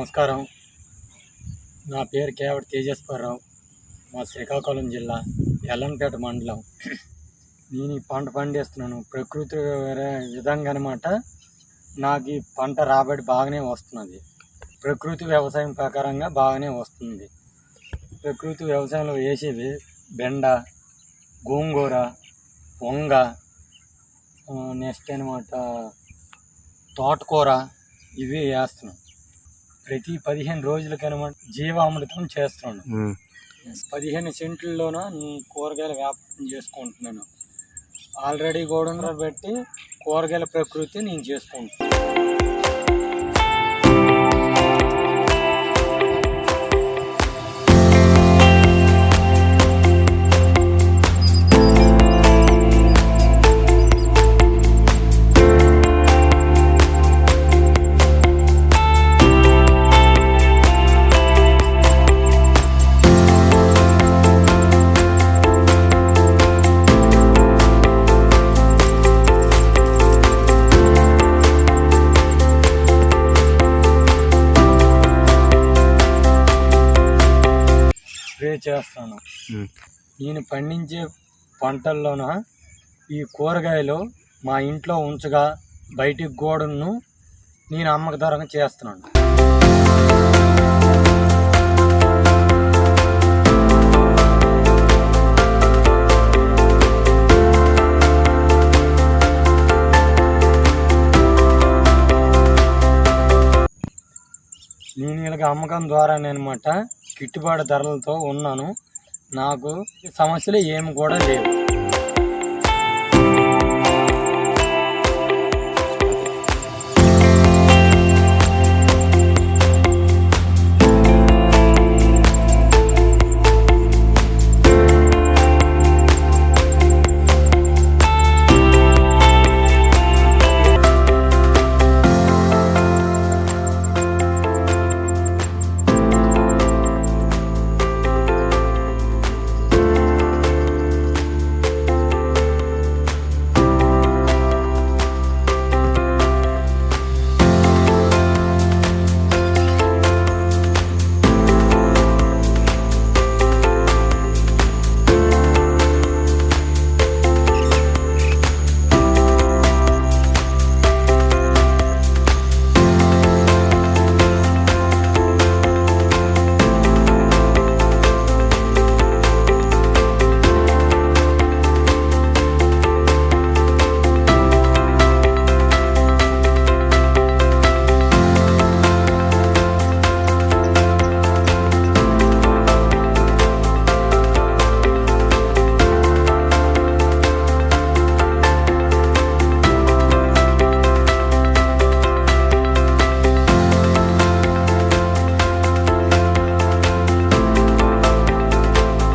నమస్కారం. నా పేరు కేవటి తేజస్వరరావు. మా శ్రీకాకుళం జిల్లా ఎల్లంపేట మండలం. నేను ఈ పంట పండిస్తున్నాను. ప్రకృతి విధంగా అనమాట నాకు ఈ పంట రాబడి బాగానే వస్తున్నది. ప్రకృతి వ్యవసాయం ప్రకారంగా బాగానే వస్తుంది. ప్రకృతి వ్యవసాయంలో వేసేది బెండ గోంగూర వంగ నెక్స్ట్ అనమాట తోటకూర ఇవి వేస్తున్నాం. ప్రతి పదిహేను రోజులకనమాట జీవామృతం చేస్తున్నాను. పదిహేను సెంట్లలోన నేను కూరగాయల వ్యాపారం చేసుకుంటున్నాను. ఆల్రెడీ కూడా పెట్టి కూరగాయల ప్రకృతి నేను చేసుకుంటున్నాను. చేస్తాను. నేను పండించే పంటల్లోన ఈ కూరగాయలు మా ఇంట్లో ఉంచగా బయటికి గోడను నేను అమ్మకదరంగా చేస్తున్నాను నేను ఇలాగ అమ్మకం ద్వారా అనమాట గిట్టుబాటు ధరలతో ఉన్నాను. నాకు సమస్యలు ఏమి కూడా లేవు.